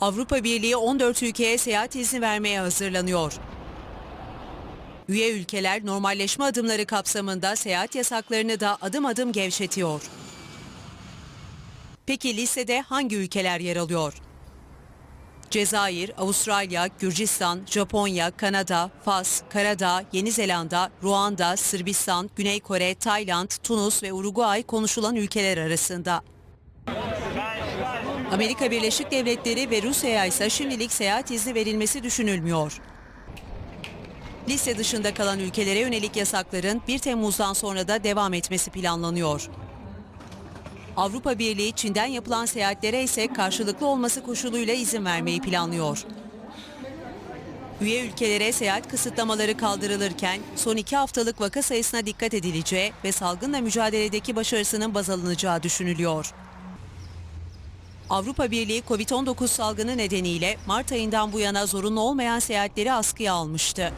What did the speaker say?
Avrupa Birliği 14 ülkeye seyahat izni vermeye hazırlanıyor. Üye ülkeler normalleşme adımları kapsamında seyahat yasaklarını da adım adım gevşetiyor. Peki listede hangi ülkeler yer alıyor? Cezayir, Avustralya, Gürcistan, Japonya, Kanada, Fas, Karadağ, Yeni Zelanda, Ruanda, Sırbistan, Güney Kore, Tayland, Tunus ve Uruguay konuşulan ülkeler arasında. Amerika Birleşik Devletleri ve Rusya'ya ise şimdilik seyahat izni verilmesi düşünülmüyor. Liste dışında kalan ülkelere yönelik yasakların 1 Temmuz'dan sonra da devam etmesi planlanıyor. Avrupa Birliği Çin'den yapılan seyahatlere ise karşılıklı olması koşuluyla izin vermeyi planlıyor. Üye ülkelere seyahat kısıtlamaları kaldırılırken son iki haftalık vaka sayısına dikkat edileceği ve salgınla mücadeledeki başarısının baz alınacağı düşünülüyor. Avrupa Birliği Covid-19 salgını nedeniyle Mart ayından bu yana zorunlu olmayan seyahatleri askıya almıştı.